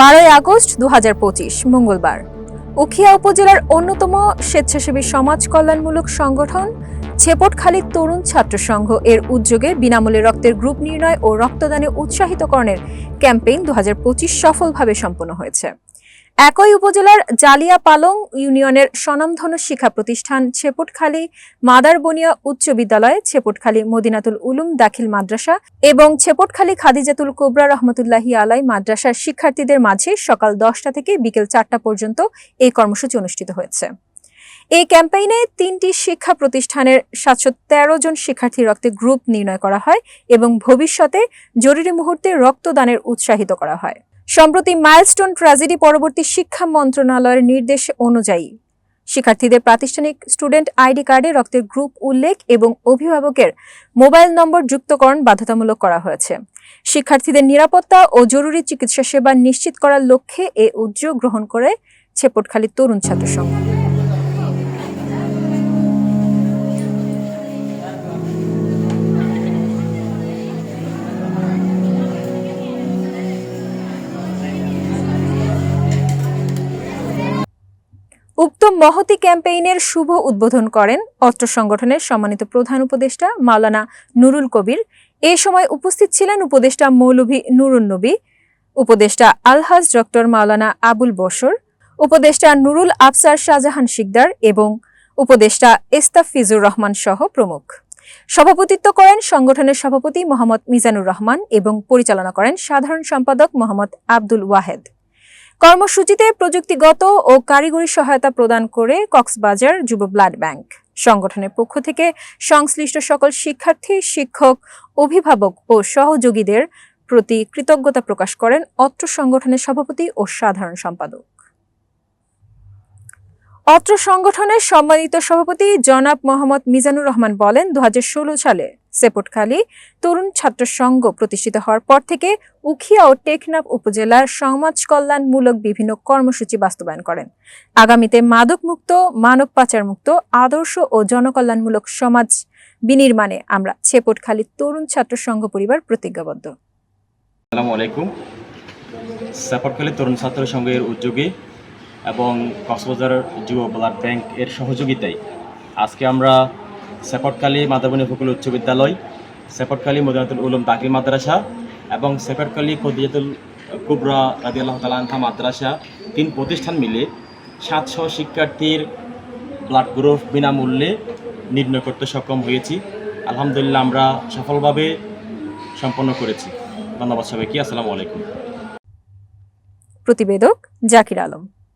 বারোই আগস্ট দুহাজার পঁচিশ, মঙ্গলবার। উখিয়া উপজেলার অন্যতম স্বেচ্ছাসেবী সমাজ কল্যাণমূলক সংগঠন ছেপটখালী তরুণ ছাত্র সংঘ এর উদ্যোগে বিনামূল্যে রক্তের গ্রুপ নির্ণয় ও রক্তদানে উৎসাহিতকরণের ক্যাম্পেইন দু হাজার পঁচিশ সফলভাবে সম্পন্ন হয়েছে। একই উপজেলার জালিয়া পালং ইউনিয়নের স্বনামধন শিক্ষা প্রতিষ্ঠান ছেপটখালী মাদারবনিয়া উচ্চ বিদ্যালয়ে ছেপটখালী, মদিনাতুল উলুম দাখিল মাদ্রাসা এবং ছেপটখালী খাদিজাতুল কোবরা রহমতুল্লাহি আলাই মাদ্রাসার শিক্ষার্থীদের মাঝে সকাল দশটা থেকে বিকেল চারটা পর্যন্ত এই কর্মসূচি অনুষ্ঠিত হয়েছে। এই ক্যাম্পেইনে তিনটি শিক্ষা প্রতিষ্ঠানের সাতশো তেরো জন শিক্ষার্থী রক্তে গ্রুপ নির্ণয় করা হয় এবং ভবিষ্যতে জরুরি মুহূর্তে রক্তদানের উৎসাহিত করা হয়। সম্প্রতি মাইলস্টোন ট্র্যাজেডি পরবর্তী শিক্ষা মন্ত্রণালয়ের নির্দেশ অনুযায়ী শিক্ষার্থীদের প্রাতিষ্ঠানিক স্টুডেন্ট আইডি কার্ডে রক্তের গ্রুপ উল্লেখ এবং অভিভাবকের মোবাইল নম্বর যুক্তকরণ বাধ্যতামূলক করা হয়েছে। শিক্ষার্থীদের নিরাপত্তা ও জরুরি চিকিৎসা সেবা নিশ্চিত করার লক্ষ্যে এ উদ্যোগ গ্রহণ করে ছেপটখালী তরুণ ছাত্র সংঘ উক্ত মহতি ক্যাম্পেইনের শুভ উদ্বোধন করেন অস্ত্র সংগঠনের সম্মানিত প্রধান উপদেষ্টা মাওলানা নুরুল কবির। এ সময় উপস্থিত ছিলেন উপদেষ্টা মৌলভী নুরুন নবী, উপদেষ্টা আলহাজ ডক্টর মাওলানা আবুল বসর উপদেষ্টা নুরুল আফসার শাহজাহান শিকদার এবং উপদেষ্টা এস্তাফিজুর রহমান সহ প্রমুখ। সভাপতিত্ব করেন সংগঠনের সভাপতি মোহাম্মদ মিজানুর রহমান এবং পরিচালনা করেন সাধারণ সম্পাদক মোহাম্মদ আব্দুল ওয়াহেদ। কর্মসূচিতে প্রযুক্তিগত ও কারিগরি সহায়তা প্রদান করে কক্সবাজার যুব ব্লাড ব্যাংক। সংগঠনের পক্ষ থেকে সংশ্লিষ্ট সকল শিক্ষার্থী, শিক্ষক, অভিভাবক ও সহযোগীদের প্রতি কৃতজ্ঞতা প্রকাশ করেন অত্র সংগঠনের সভাপতি ও সাধারণ সম্পাদক। অত্র সংগঠনের সম্মানিত সভাপতি জনাব মোহাম্মদ মিজানুর রহমান বলেন দু সালে সেপটখালী তরুণ ছাত্র সংঘ প্রতিষ্ঠিত হওয়ার পর থেকে উখিয়া ও টেকনাফ উপজেলার সমাজ কল্যাণমূলক বিভিন্ন কর্মসূচি বাস্তবায়ন করেন। আগামীতে মাদক মুক্ত মানব পাচার মুক্ত আদর্শ ও জনকল্যাণমূলক সমাজ বিনির্মাণে আমরা ছেপটখালী তরুণ ছাত্র সংঘ পরিবার প্রতিজ্ঞাবদ্ধ। আলাইকুম। সাপটখালী তরুণ ছাত্র সংঘের উদ্যোগে এবং কক্সবাজার যুব ব্লাড ব্যাংক এর সহযোগিতায় আজকে আমরা সেপটখালী মাদাবনী ফকুল উচ্চ বিদ্যালয় সেপটখালী মদিনাতুল উলুম দাখিল মাদ্রাসা এবং সেপটখালী কদিয়াতুল কুবরা রাজি আল্লাহ মাদ্রাসা তিন প্রতিষ্ঠান মিলে সাতশো শিক্ষার্থীর ব্লাড গ্রুপ বিনামূল্যে নির্ণয় করতে সক্ষম হয়েছি। আলহামদুলিল্লাহ আমরা সফলভাবে সম্পন্ন করেছি। ধন্যবাদ সবাইকে। আসসালামু আলাইকুম। প্রতিবেদক জাকির আলম।